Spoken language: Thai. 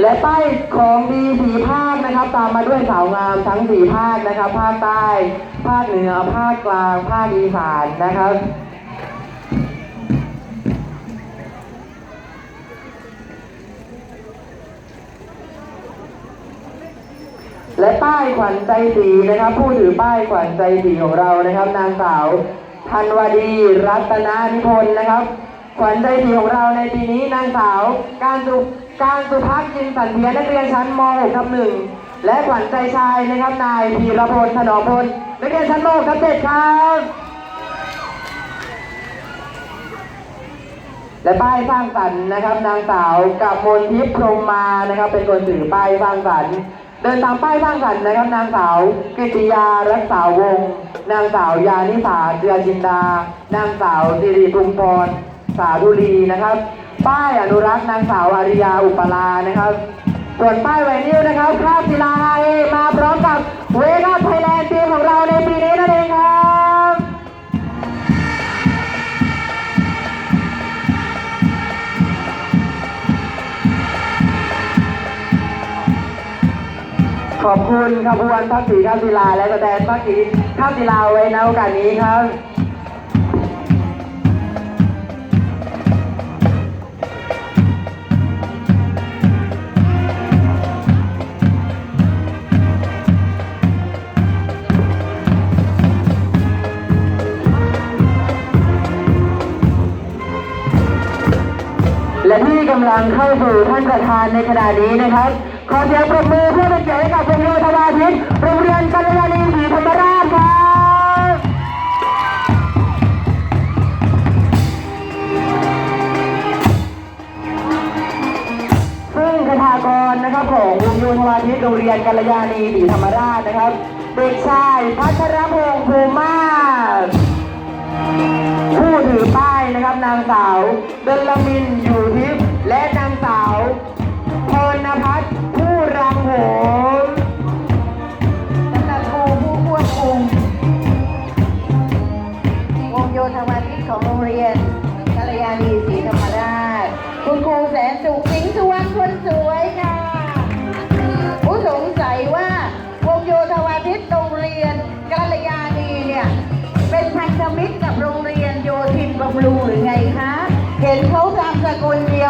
และป้ายของดีสีภาคนะครับ ตามมาด้วยสาวงามทั้งสี่ภาคนะครับ ภาคใต้ ภาคเหนือ ภาคกลาง ภาคอีสานนะครับและป้ายขวัญใจสีนะครับ ผู้ถือป้ายขวัญใจสีของเรานะครับ นางสาวธันวดีรัตนานิพนธ์นะครับ ขวัญใจสีของเราในปีนี้นางสาว การสุการสุภักจินสันเทียนนักเรียนชั้นม .6 ทับหนึ่งและขวัญใจชายนะครับนายพีรพลถนอมพลนักเรียนชั้นม .6 ทับเจ็ดครับ และป้ายสร้างสรรค์นะครับนางสาวกับมนทิพย์พรมมานะครับ เป็นคนถือป้ายสร้างสรรค์เดินตามป้ายสร้างสรรค์นะครับนางสาวกฤติยารักษาวง นางสาวยานิสาเดือจินดา นางสาวสิริพุงพร สาธุลีนะครับ ป้ายอนุรักษ์นางสาวอาริยาอุปลานะครับ ส่วนป้ายไวนิวนะครับคราบศิลาไฮมาพร้อมกับเวกัไทยแลนด์ทีมของเราในปีนี้นั่นเองครับขอบคุณขบวนทัพสีข้าศิลาและแสดงทัพสีข้าศิลาไว้ในโอกาสนี้ครับ และที่กำลังเข้าสู่ท่านประธานในขณะนี้นะครับ ขอเสียงปรบมือเพื่อเป็นเกียรติให้กับโรงเรียนธวาทิตโรงเรียนกัลยาณีศรีธรรมราชครับซึ่งคทากรนะครับของวงโยธวาทิตโรงเรียนกัลยาณีศรีธรรมราชนะครับ เด็กชายพัชรพงษ์ภูมาผู้ถือป้ายนะครับนางสาวเดลมินอยู่ ทางวันที่ของโรงเรียนกัลยาณีศรีธรรมราช คุณครูแสนสุขสิงสุวรรณคนสวยค่ะ ผู้สงสัยว่าวงโยธวาทิตโรงเรียนกัลยาณีเนี่ย เป็นพันธมิตรกับโรงเรียนโยธินบำรุงหรือไง